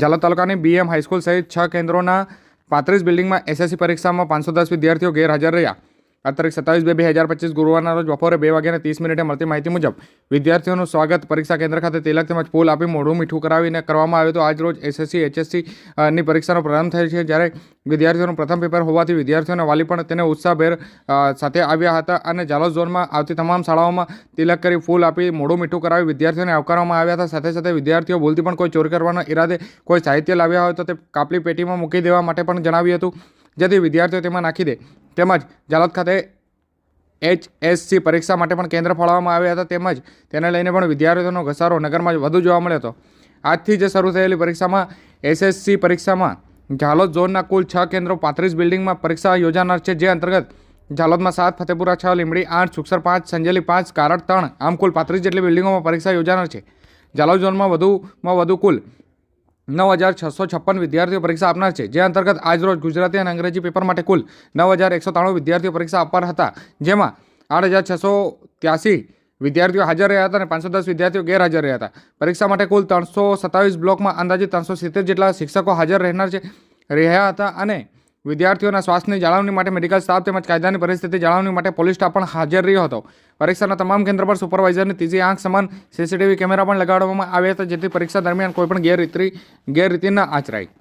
ઝાલોદ તાલુકાની BM high school સહિત છ કેન્દ્રોના પાંત્રીસ બિલ્ડિંગમાં એસએસસી પરીક્ષામાં પાંચસો દસ વિદ્યાર્થીઓ ગેરહાજર રહ્યા. આ તારીખ સત્તાવીસ બે બે હજાર પચીસ ગુરુવારના રોજ બપોરે બે વાગ્યાને ત્રીસ મિનિટે મળતી માહિતી મુજબ વિદ્યાર્થીઓનું સ્વાગત પરીક્ષા કેન્દ્ર ખાતે તિલક તેમજ ફૂલ આપી મોઢું મીઠું કરાવીને કરવામાં આવ્યું હતું. આજ રોજ એસએસસી એચએસસીની પરીક્ષાનો પ્રારંભ થયો છે જ્યારે વિદ્યાર્થીઓનું પ્રથમ પેપર હોવાથી વિદ્યાર્થીઓના વાલી પણ તેને ઉત્સાહભેર સાથે આવ્યા હતા અને જાલોદ ઝોનમાં આવતી તમામ શાળાઓમાં તિલક કરી ફૂલ આપી મોઢું મીઠું કરાવી વિદ્યાર્થીઓને આવકારવામાં આવ્યા હતા. સાથે સાથે વિદ્યાર્થીઓ ભૂલથી પણ કોઈ ચોરી કરવાના ઈરાદે કોઈ સાહિત્ય લાવ્યા હોય તો તે કાપલી પેટીમાં મૂકી દેવા માટે પણ જણાવ્યું હતું. જેથી વિદ્યાર્થીઓ તેમાં નાખી દે. તેમજ જાલોદ ખાતે એચએસસી પરીક્ષા માટે પણ કેન્દ્ર ફાળવવામાં આવ્યા હતા. તેમજ તેને લઈને પણ વિદ્યાર્થીઓનો ઘસારો નગરમાં વધુ જોવા મળ્યો હતો. આજથી જે શરૂ થયેલી પરીક્ષામાં એસએસસી પરીક્ષામાં ઝાલોદ ઝોનના કુલ છ કેન્દ્રો પાંત્રીસ બિલ્ડિંગમાં પરીક્ષા યોજાનાર છે. જે અંતર્ગત ઝાલોદમાં સાત, ફતેપુરા છ લીમડી આઠ સુક્ષર પાંચ, સંજેલી પાંચ, કારડ ત્રણ, આમ કુલ પાંત્રીસ જેટલી બિલ્ડિંગોમાં પરીક્ષા યોજાનાર છે. ઝાલોદ ઝોનમાં વધુમાં વધુ કુલ નવ હજાર છસો છપ્પન વિદ્યાર્થીઓ પરીક્ષા આપનાર છે. જે અંતર્ગત આજરોજ ગુજરાતી અને અંગ્રેજી પેપર માટે કુલ નવ હજાર એકસો ત્રાણું વિદ્યાર્થીઓ પરીક્ષા આપવાના હતા. જેમાં આઠ હજાર છસો ત્યાસી વિદ્યાર્થીઓ હાજર રહ્યા હતા અને પાંચસો દસ વિદ્યાર્થીઓ ગેરહાજર રહ્યા હતા. પરીક્ષા માટે કુલ ત્રણસો સત્તાવીસ બ્લોકમાં અંદાજે ત્રણસો સિત્તેર જેટલા શિક્ષકો હાજર રહેનાર છે, રહ્યા હતા અને વિદ્યાર્થીઓના સ્વાસ્થ્યની જાળવણી માટે મેડિકલ સ્ટાફ તેમજ કાયદાની પરિસ્થિતિ જાળવણી માટે પોલીસ સ્ટાફ પણ હાજર રહ્યો હતો. પરીક્ષાના તમામ કેન્દ્ર પર સુપરવાઇઝરની ત્રીજી આંખ સમાન સીસીટીવી કેમેરા પણ લગાડવામાં આવ્યા હતા, જેથી પરીક્ષા દરમિયાન કોઈપણ ગેરરીતિ ગેરરીતિ ન આચરાય.